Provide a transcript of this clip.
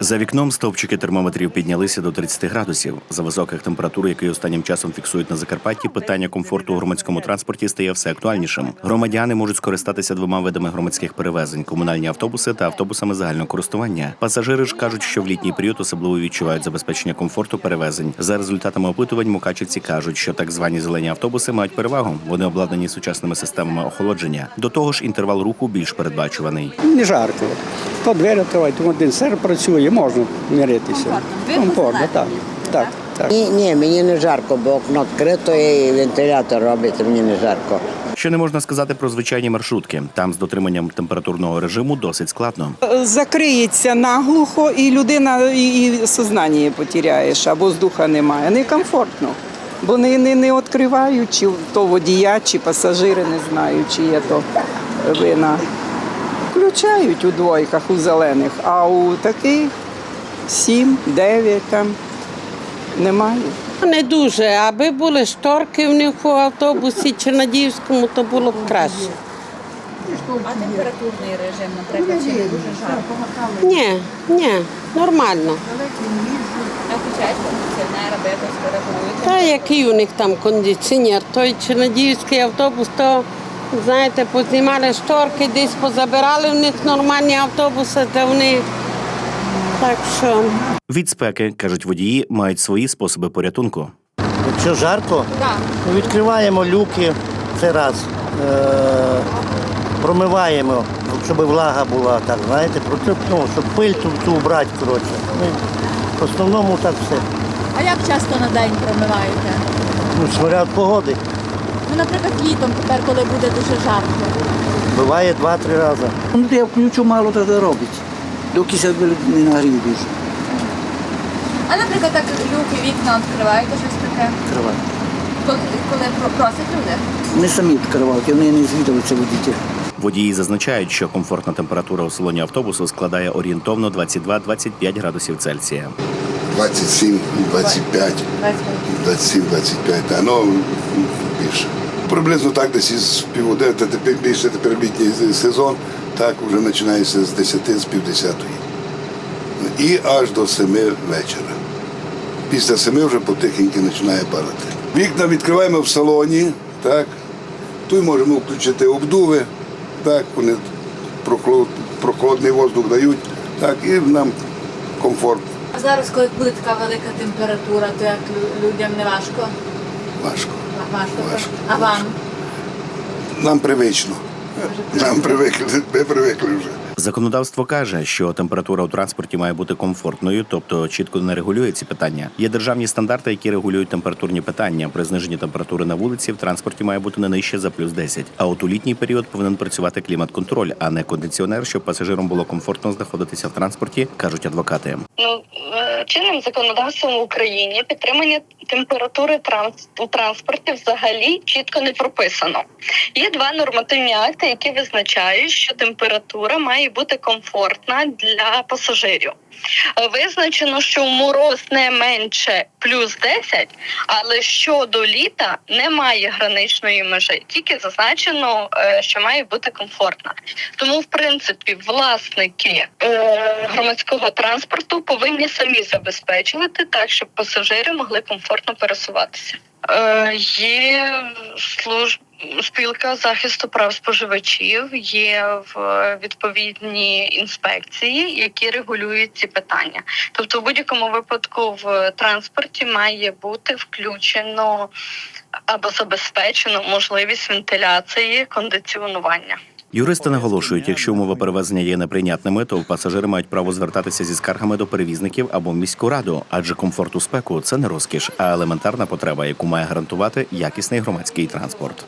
За вікном стовпчики термометрів піднялися до 30 градусів. За високих температур, які останнім часом фіксують на Закарпатті, питання комфорту у громадському транспорті стає все актуальнішим. Громадяни можуть скористатися двома видами громадських перевезень: комунальні автобуси та автобусами загального користування. Пасажири ж кажуть, що в літній період особливо відчувають забезпечення комфорту перевезень. За результатами опитувань мукачівці кажуть, що так звані зелені автобуси мають перевагу. Вони обладнані сучасними системами охолодження. До того ж, інтервал руху більш передбачуваний. Не жарко. То двері то один сер працює, можна миритися. Комфортно. Так. Так, так. Ні, ні, мені не жарко, бо окно відкрито і вентилятор робить, мені не жарко. Що не можна сказати про звичайні маршрутки. Там з дотриманням температурного режиму досить складно. закриється наглухо, і людина і, і сознання потеряєш, а воздуха немає. Некомфортно. Бо не, не, не відкривають, чи то водія, чи пасажири не знають, чи є то вина. Включають у двойках, у зелених, а у таких сім, дев'ять там немає. Не дуже, аби були шторки в них у автобусі чи на Діївському, то було б краще. А температурний режим, наприклад, чи не дуже жарко? Ні, ні, нормально. А включають кондиціонер, аби якось перегрують. Та який у них там кондиціонер, той Чернодіївський автобус, то знаєте, познімали шторки, десь позабирали в них нормальні автобуси, та вони так що. Від спеки кажуть водії, мають свої способи порятунку. Якщо жарко, то відкриваємо люки, це раз. Е- промиваємо, щоб влага була, так, знаєте, ну, щоб пиль ту, ту брати, коротше. В основному так все. А як часто на день промиваєте? Ну, смотря від погоди. Ну, наприклад, літом, тепер, коли буде дуже жарко. Буває два-три рази. Ну, я включу мало тоді робить. Доки се не нагрів дуже. А наприклад, так люки, вікна відкриваєте щось таке? Відкриваю. Коли, коли просять люди? Не самі відкривають, вони не звідуються водителі. Водії зазначають, що комфортна температура у салоні автобусу складає орієнтовно 22-25 градусів Цельсія. 27, 25, 27, 25, а ну більше. Приблизно так десь із тепер більше тепер літній сезон, так вже починається з 10, з півдесятої. І аж до 7 вечора. Після 7 вже потихеньки починає падати. Вікна відкриваємо в салоні, так. Тут можемо включити обдуви, так, вони прохолод- прохолодний воздух дають, так, і нам комфорт А зараз, коли буде така велика температура, то як людям не важко? важко. Важко. Важко, А вам? Нам привично. Нам привикли, ми привикли вже. Законодавство каже, що температура у транспорті має бути комфортною, тобто чітко не регулює ці питання. Є державні стандарти, які регулюють температурні питання. При зниженні температури на вулиці в транспорті має бути не нижче за плюс 10. А от у літній період повинен працювати клімат-контроль, а не кондиціонер, щоб пасажирам було комфортно знаходитися в транспорті, кажуть адвокати. Ну, е, чинним законодавством в Україні підтримання температури транс у транспорті взагалі чітко не прописано. Є два нормативні акти, які визначають, що температура має бути комфортна для пасажирів. Е, Визначено, що в мороз не менше плюс 10, але щодо літа немає граничної межі, тільки зазначено, е, що має бути комфортна. Тому, в принципі, власники е, громадського транспорту повинні самі забезпечувати так, щоб пасажири могли комфортно пересуватися. Є служб. Спілка захисту прав споживачів є в відповідні інспекції, які регулюють ці питання. Тобто, в будь-якому випадку в транспорті має бути включено або забезпечено можливість вентиляції кондиціонування. Юристи наголошують, якщо умови перевезення є неприйнятними, то пасажири мають право звертатися зі скаргами до перевізників або міську раду, адже комфорт у спеку це не розкіш, а елементарна потреба, яку має гарантувати якісний громадський транспорт.